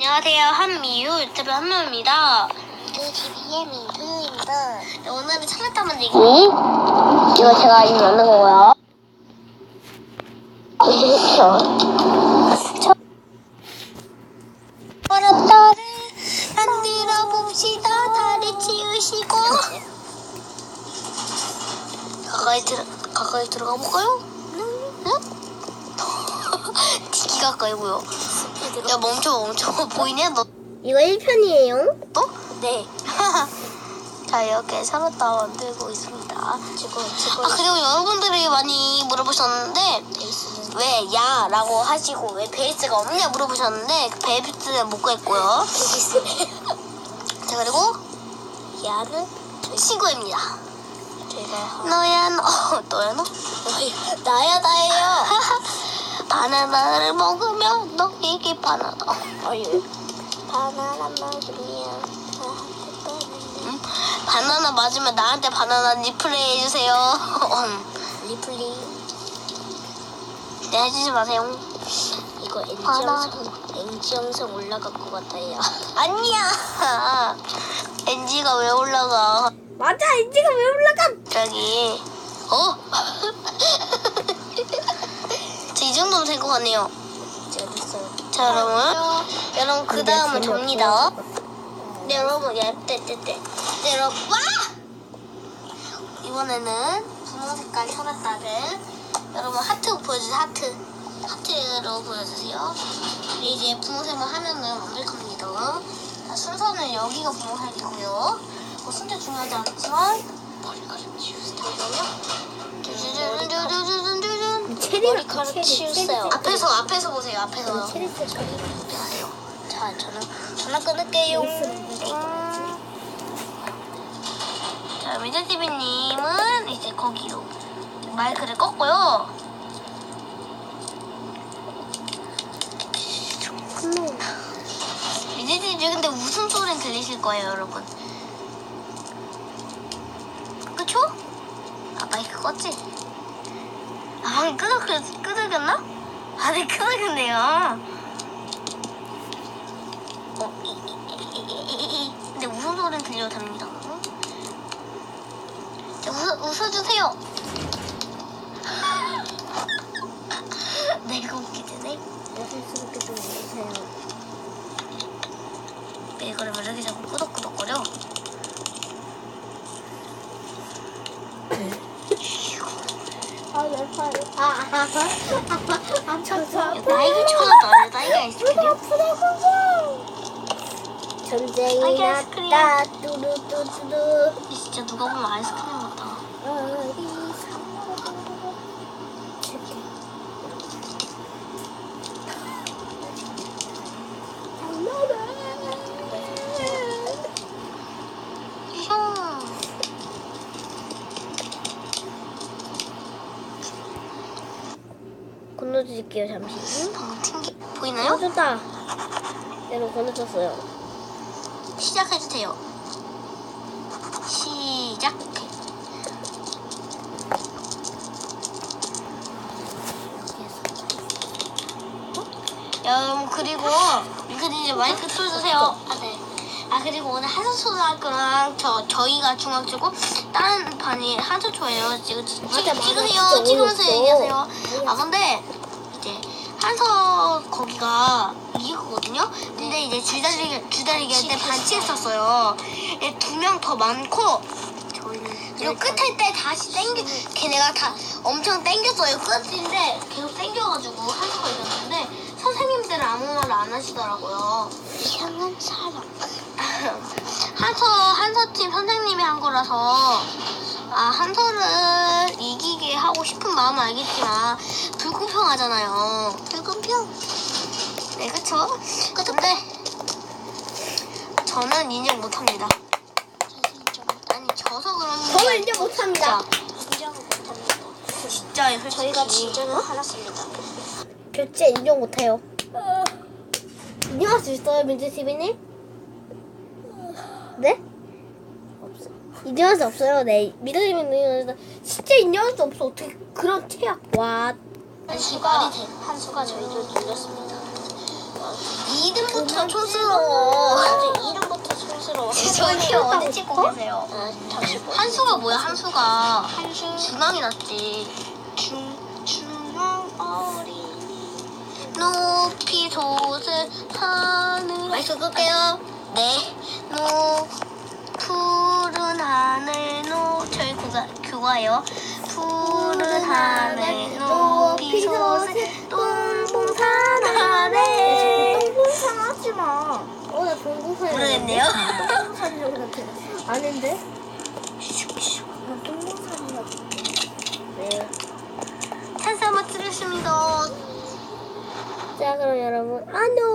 안녕하세요. 한미유 유튜브 한미유입니다. 그 TV의 민규입니다. 네, 오늘은 찾았다만 얘기. 이거 제가 이미 만든 거고요. 그렇죠. 어렵다를 만들어 봅시다. 다리 치우시고. 가까이 들어 가까이 들어가 볼까요? 응? 되게 가까이고요. 야 멈춰 멈춰 보이냐 너? 이거 1편이에요. 또? 네. 자 이렇게 살았다 만들고 있습니다. 지금, 지금. 아 그리고 여러분들이 많이 물어보셨는데 왜 야라고 하시고 왜 베이스가 없냐 물어보셨는데 그 베이스를 못 구했고요. 자 그리고 야를 친구입니다. 제가. 너야 너 어, 너야 너 나야, 나예요. 바나나를 먹으면 너에게 바나나. 어유. 바나나 먹으면 응? 바나나 맞으면 나한테 바나나 리플레이 해주세요. 리플리. 네 해주지 마세요. 이거 NG 바나나. 영상, NG 영상 올라갈 것 같아요. 아니야. NG가 왜 올라가? 맞아, NG가 왜 올라가? 저기 어? 정도면 될 것 같네요. 자 여러분, 여러분 그 다음은 접니다. 네 여러분, 야, 떼 떼 떼. 네 여러분, 와! 이번에는 분홍 색깔 혈압다를 여러분 하트 보여주세요. 하트. 하트로 보여주세요. 네, 이제 분홍색만 하면은 완벽합니다. 자, 순서는 여기가 분홍색이고요. 뭐 순서 중요하지 않지만 머리카락 치우세요. 체리를 머리카락 치우세요. 앞에서 앞에서 보세요. 앞에서. 체리 쓸 거예요. 자, 저는 전화 끊을게요. 자, 미드TV님은 이제 거기로 마이크를 껐고요. 미드TV 근데 웃음소리는 들리실 거예요, 여러분. 그쵸? 아, 마이크 껐지? 아, 방금 끄덕, 끄덕였나? 아, 네, 끄덕였네요. 어, 이, 이, 이, 이. 근데 웃음 소리는 들려도 됩니다. 웃어, 웃어주세요. 내가 웃기지네. 여성스럽게 좀 해주세요. 왜 이거를 왜 이렇게 자꾸 끄덕끄덕거려? 아, 내 팔이. 아, 아, 아, 아, 아, 저저 야, 나에게 쳐놨다. 나에게 아이스크림. 아프다고요. 전쟁이. 났다. 뚜루뚜뚜루. 진짜 누가 보면 아이스크림 같아. 건너드릴게요 잠시. 방금 튕기 보이나요? 어 좋다. 여러분 건너졌어요. 시작해주세요. 시작. 여러분 그리고 이거 이제 마이크 틀어주세요. 아 네. 아 그리고 오늘 한서초등학교랑 저 저희가 중학교고 다른 반이 한서초예요. 지금 진짜 많아, 찍으세요. 진짜 찍으면서 어려웠어. 얘기하세요. 아 근데 이제 한서 거기가 이거거든요. 근데 이제 줄다리기 줄다리기 할 때 반칙했었어요. 두 명 더 많고 그리고 끝할 때 다시 땡겨 걔네가 다 엄청 땡겼어요. 끝인데 계속 땡겨가지고 한서가 이겼는데 선생님들은 아무 말을 안 하시더라고요. 이상한 사람. 한서 한서 거라서 아 한서를 이기게 하고 싶은 마음은 알겠지만 불공평하잖아요. 불공평. 네 그쵸? 근데 저는 인정 못합니다. 아니 져서 그런 게 저는 인정 못합니다. 진짜 진짜요 솔직히. 저희가 진정을 하났습니다. 교체 인정 못해요. 인정할 수 있어요, 민주 TV님? 네? 인정할 수 없어요. 네, TV님 진짜 인정할 수 없어. 어떻게 그런 최악? 와. 한수가 한수가 저희를 눌렸습니다. 이 이름부터 촌스러워. 이름부터 촌스러워. 저기 어디 찍고 계세요? 아, 다시 봐. 한수가 뭐야 한수가? 한수. 중앙이 났지. 중 중앙 어린이. 높이 솟을 하늘. 마이크 끌게요. 네. 노 교가요. 푸른 하늘 높이 솟을 동봉산 아래. 동공산 하지 마. 어, 나 동공산. 모르겠네요. 생각해. 아닌데? 나 동공산이라고. 네. 찬스 한번 들으십니다. 자, 그럼 여러분, 안녕.